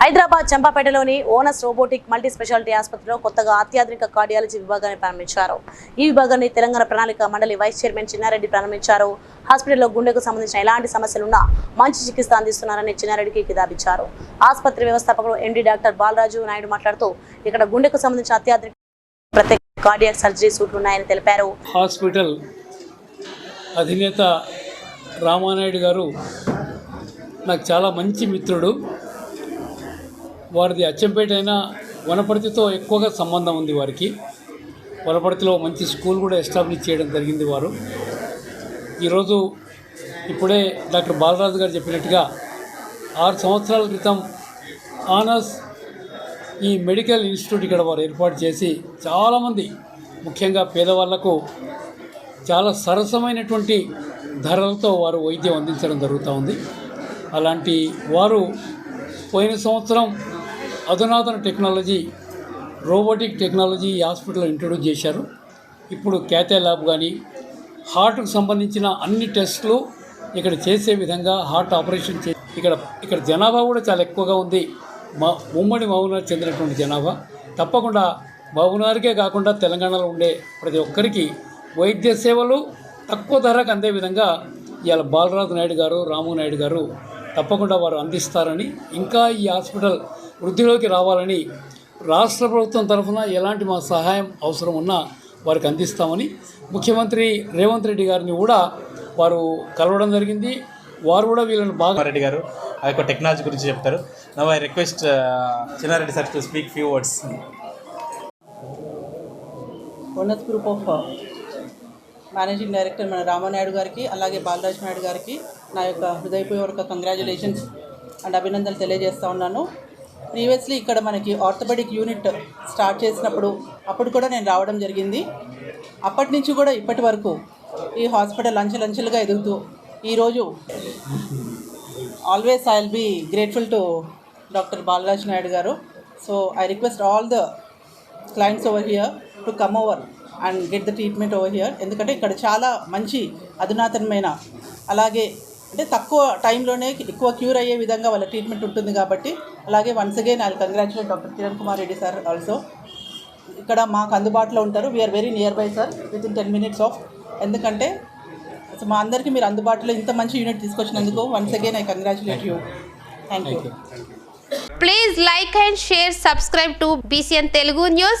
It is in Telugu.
హైదరాబాద్ చంపాపేటలోని ఓనస్ రోబోటిక్ మల్టీ స్పెషాలిటీ ఆసుపత్రిలో కొత్తగా అత్యాధునిక కార్డియాలజీ విభాగాన్ని ప్రారంభించారు. ఈ విభాగాన్ని తెలంగాణ ప్రణాళిక మండలి వైస్ చైర్మన్ చిన్నారెడ్డి ప్రారంభించారు. హాస్పిటల్లో గుండెకు సంబంధించిన ఎలాంటి సమస్యలున్నా మంచి చికిత్స అందిస్తున్నారని చిన్నారెడ్డికి కితాబిచ్చారు. ఆసుపత్రి వ్యవస్థాపకుడు ఎండి డాక్టర్ బాలరాజు నాయుడు మాట్లాడుతూ ఇక్కడ గుండెకు సంబంధించిన అత్యాధునిక ప్రత్యేక కార్డియాక్ సర్జరీ సూట్లు ఉన్నాయని తెలిపారు. హాస్పిటల్ అధినేత రామానాయుడు గారు నాకు చాలా మంచి మిత్రుడు. వారిది అచ్చంపేట అయినా వనపర్తితో ఎక్కువగా సంబంధం ఉంది వారికి. వనపర్తిలో మంచి స్కూల్ కూడా ఎస్టాబ్లిష్ చేయడం జరిగింది వారు. ఈరోజు ఇప్పుడే డాక్టర్ బాలరాజు గారు చెప్పినట్టుగా ఆరు సంవత్సరాల క్రితం ఆనర్స్ ఈ మెడికల్ ఇన్స్టిట్యూట్ ఇక్కడ వారు ఏర్పాటు చేసి చాలామంది ముఖ్యంగా పేదవాళ్ళకు చాలా సరసమైనటువంటి ధరలతో వారు వైద్యం అందించడం జరుగుతూ ఉంది. అలాంటి వారు పోయిన సంవత్సరం అధునాతన టెక్నాలజీ రోబోటిక్ టెక్నాలజీ ఈ హాస్పిటల్లో ఇంట్రొడ్యూస్ చేశారు. ఇప్పుడు క్యాథే ల్యాబ్ కానీ హార్ట్కు సంబంధించిన అన్ని టెస్టులు ఇక్కడ చేసే విధంగా హార్ట్ ఆపరేషన్ చే ఇక్కడ ఇక్కడ జనాభా కూడా చాలా ఎక్కువగా ఉంది. మా ఉమ్మడి మహబూబ్నగర్ చెందినటువంటి జనాభా. తప్పకుండా మహబూబ్నగర్కే కాకుండా తెలంగాణలో ఉండే ప్రతి ఒక్కరికి వైద్య సేవలు తక్కువ ధరకు అందే విధంగా ఇవాళ బాలరాజు నాయుడు గారు రాము నాయుడు గారు తప్పకుండా వారు అందిస్తారని ఇంకా ఈ హాస్పిటల్ వృద్ధిలోకి రావాలని రాష్ట్ర ప్రభుత్వం తరఫున ఎలాంటి మా సహాయం అవసరం ఉన్నా వారికి అందిస్తామని ముఖ్యమంత్రి రేవంత్ రెడ్డి గారిని కూడా వారు కలవడం జరిగింది. వారు కూడా వీళ్ళని బాగా రెడ్డి గారు ఆ యొక్క టెక్నాలజీ గురించి చెప్తారు. Now I request Chinnareddy sir to speak few words owners group of managing director మన రామానాయుడు గారికి అలాగే బాలరాజ్ నాయుడు గారికి నా యొక్క హృదయపూర్వక కంగ్రాచులేషన్స్ అండ్ అభినందనలు తెలియజేస్తూ ఉన్నాను. ప్రీవియస్లీ ఇక్కడ మనకి ఆర్థోపెడిక్ యూనిట్ స్టార్ట్ చేసినప్పుడు అప్పుడు కూడా నేను రావడం జరిగింది. అప్పటి నుంచి కూడా ఇప్పటి వరకు ఈ హాస్పిటల్ అంచెలంచెలుగా ఎదుగుతూ ఈరోజు always I will be grateful to doctor Balaraj Naidu garu. So I request all the clients over here to come over and get the treatment over here ఎందుకంటే ఇక్కడ చాలా మంచి అధునాతనమైన అలాగే అంటే తక్కువ టైంలోనే ఎక్కువ క్యూర్ అయ్యే విధంగా వాళ్ళ ట్రీట్మెంట్ ఉంటుంది కాబట్టి అలాగే once again I congratulate doctor Kiran Kumar Reddy sir also ఇక్కడ మాకు అందుబాటులో ఉంటారు. We are very near by sir within ten minutes of ఎందుకంటే సో మా అందరికీ మీరు అందుబాటులో ఇంత మంచి unit తీసుకొచ్చినందుకు once again I congratulate you thank you Please like and share, subscribe to BCN Telugu News.